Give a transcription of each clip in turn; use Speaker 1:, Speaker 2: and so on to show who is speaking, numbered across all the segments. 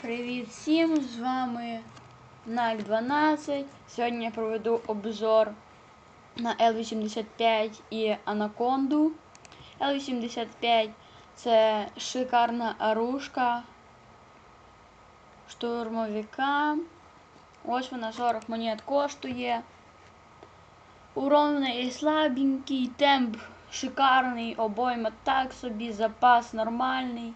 Speaker 1: Привіт всім! З вами Nike 12. Сьогодні я проведу обзор на L85 і Анаконду. L85 це шикарна оружка штурмовика. Ось вона 40 монет коштує. Урон неї слабенький, темп шикарний, обойма так собі, запас нормальний.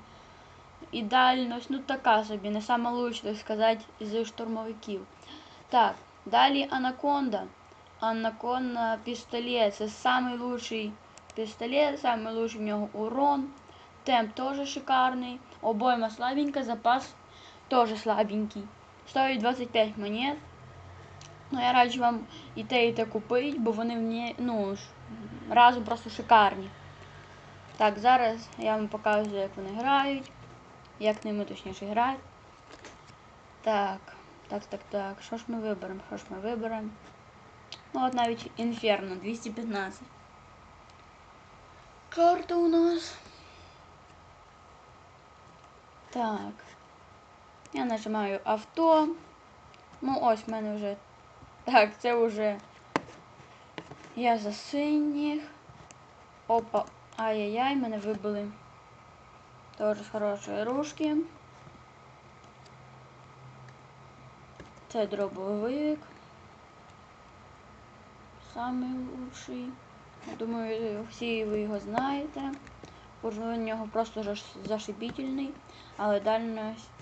Speaker 1: І дальність, ну така собі, не саме лучше, сказати, з штурмовиків. Так, далі Анаконда. Анаконда пістолет. Це самий пістолет, самий лучший в нього урон. Темп теж шикарний. Обойма слабенька, запас теж слабенький. Стоїть 25 монет. Ну, я раджу вам і те, і те купити, бо вони мені, ну, ж, разом просто шикарні. Так, зараз я вам показую, як вони грають. Як ними точніше грати. Так, так, так, так. Що ж ми виберемо? Що ж ми виберемо? Ну от навіть Інферно 215. Карта у нас. Так. Я нажимаю авто. Ну ось в мене вже. Так, це вже я за синіх. Опа. Ай-яй-яй, мене вибили. Тоже з хорошої ружки. Це дробовик. Самий лучший. Думаю, всі ви його знаєте. Уровень у нього просто зашибітельний, але дальність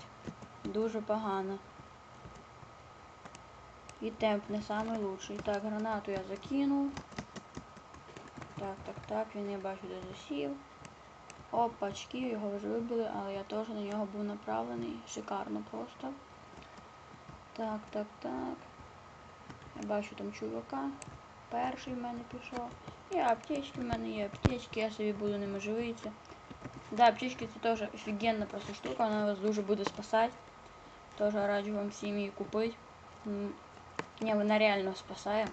Speaker 1: дуже погана. І темп не самий лучший. Так, гранату я закинув. Так, так, так, він я бачу, де засів. Опачки, його вже вибили, але я теж на нього був направлений. Шикарно просто. Так, так, так. Я бачу там чувака. Перший в мене пішов. І аптечки в мене є аптечки, я собі буду ними живитися. Да, аптечки це теж офігенна просто штука, вона вас дуже буде спасати. Теж раджу вам всім її купити. Ні, вона реально спасає.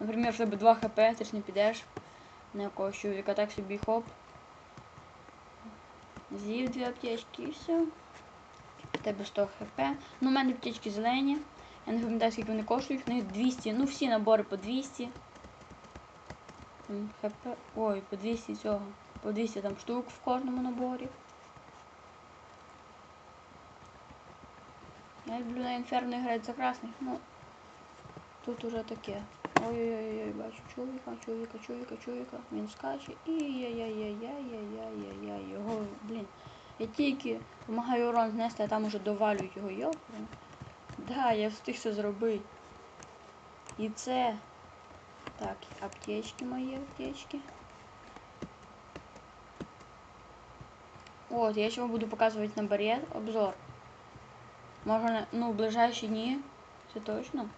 Speaker 1: Наприклад, щоб 2 хп, ти ж не підеш на якогось чоловіка, так собі хоп. З'їв дві аптечки і все. Тебе 100 хп. Ну, у мене аптечки зелені. Я не пам'ятаю, скільки вони коштують. В них 200. Ну, всі набори по 200. ХП. Ой, по 200 цього. По 200 там штук в кожному наборі. Я люблю на інферно грати за красних, ну тут уже таке. Ой-ой-ой, бачу чоловіка, чоловіка, чоловіка, чоловіка. Він скаче і яй-яй-яй-яй-яй-яй-яй. Його, блін. Я тільки допомагаю урон знести, а там уже довалюють його йоп. Да, я встиг це зробити. І це. Так, аптечки мої аптечки. От, я ще вам буду показувати на барет обзор. Може, ну, в ближайші дні. Це точно.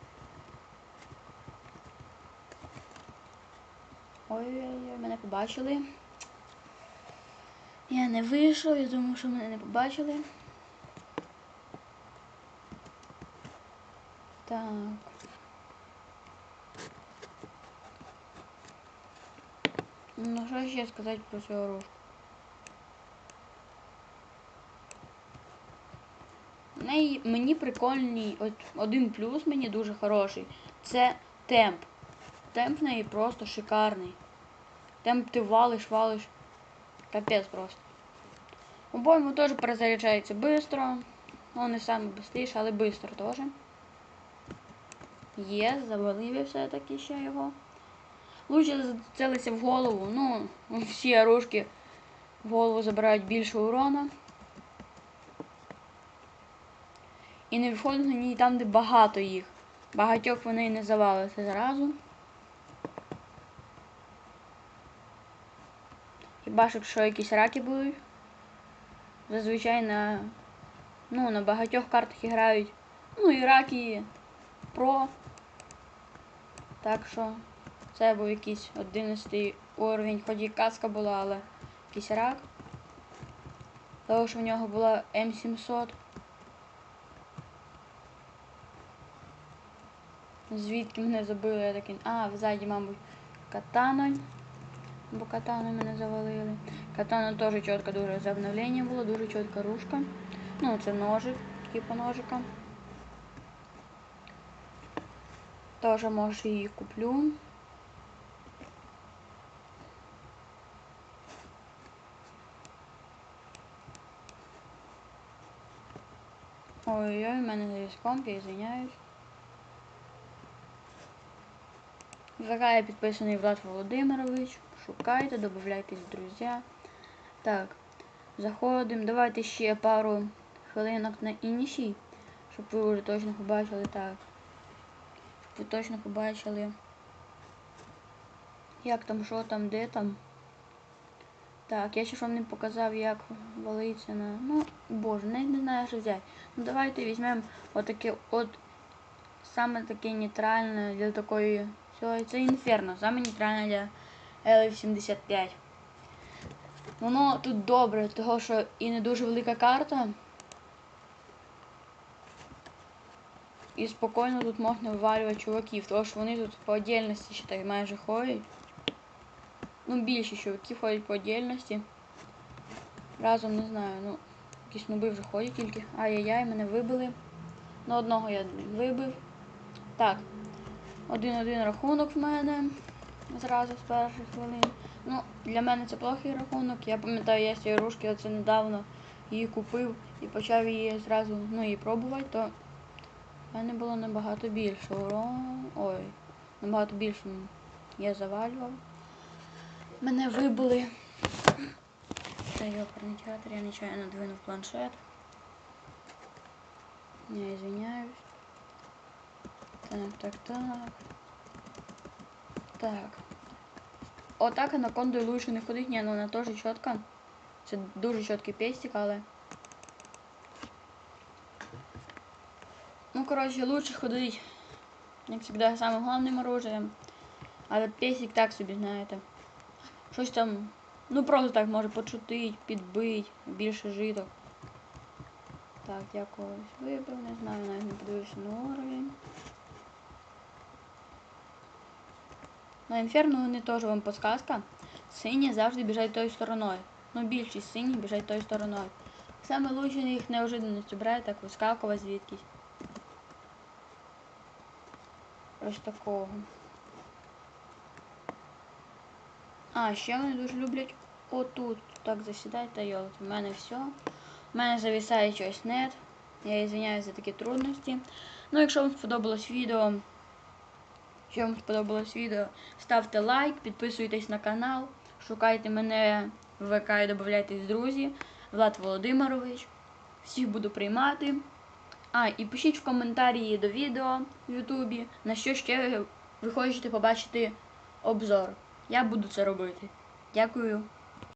Speaker 1: Ой-ой-ой, мене побачили. Я не вийшов, я думаю, що мене не побачили. Так. Ну, що ще сказати про цю оружку? мені прикольний один плюс мені дуже хороший. Це темп. Темп неї просто шикарний. Темп ти валиш, валиш. Капець просто. Обойму теж перезаряджається швидко. Ну, не саме швидше, але швидко теж. Є, завалив я все-таки ще його. Лучше зацілися в голову. Ну, всі оружки в голову забирають більше урона. І не виходить на ній там, де багато їх. Багатьох вони не завалиться зразу. Хіба ж якщо якісь раки будуть. Зазвичай на ну, на багатьох картах грають. Ну і раки про. Так що це був якийсь 11 уровень, хоч і каска була, але якийсь рак. Тому що в нього була М700. Звідки мене забили, я такий... А, взаді, мабуть, катаною. Бо катаною мене завалили. Катана теж чітко дуже за обновлення було, дуже чітка рушка. Ну, це ножик, типу ножика. Тоже може її куплю. Ой-ой, в мене завіс комп, я извиняюсь. Зака підписаний Влад Володимирович. Шукайте, додавайтесь друзі. Так, заходимо. Давайте ще пару хвилинок на іншій, щоб ви вже точно побачили так. Щоб ви точно побачили. Як там, що там, де там. Так, я ще ж вам не показав, як валиться на. Ну, боже, навіть не знаю, що взяти. Ну давайте візьмемо отаке от саме таке нейтральне для такої. Це, це інферно, саме нейтральне для L75. Воно тут добре, того що і не дуже велика карта. І спокійно тут можна вивалювати чуваків, тому що вони тут по отдельності ще так майже ходять. Ну, більше чуваків ходять по отдельності. Разом не знаю, ну, якісь нуби вже ходять тільки. Ай-яй-яй, мене вибили. Ну, одного я вибив. Так. Один-один рахунок в мене. Зразу з перших хвилин. Ну, для мене це плохий рахунок. Я пам'ятаю, я цієї ружки оце недавно її купив і почав її зразу ну, її пробувати, то в мене було набагато більше урону. Ой, набагато більше я завалював. Мене вибили. Йоперний театр, я нечайно двинув планшет. Я извиняюсь. Так, так, так. Так. Отак анакондою лучше не ходить, ні, ну вона теж чітка. Це дуже чіткий пестик, але. Ну, коротше, лучше ходить, як завжди, самим головним оружием. Але песик так собі, знаєте. Щось там, ну просто так може почутить, підбить, більше житок. Так, я когось вибив, не знаю, навіть не подивився на уровень. На інферно вони теж вам подсказка. Сині завжди біжать тою стороною. Ну, більшість синіх біжать тою стороною. Саме лучше їх неожиданності брати, так вискакувати звідкись. Ось такого. А, ще вони дуже люблять отут так засідати та йолити. У мене все. У мене зависає щось нет. Я извиняюсь за такі трудності. Ну, якщо вам сподобалось відео, якщо вам сподобалось відео, ставте лайк, підписуйтесь на канал, шукайте мене в ВК і додавайтесь друзі. Влад Володимирович. Всіх буду приймати. А, і пишіть в коментарі до відео в Ютубі, на що ще ви хочете побачити обзор. Я буду це робити. Дякую.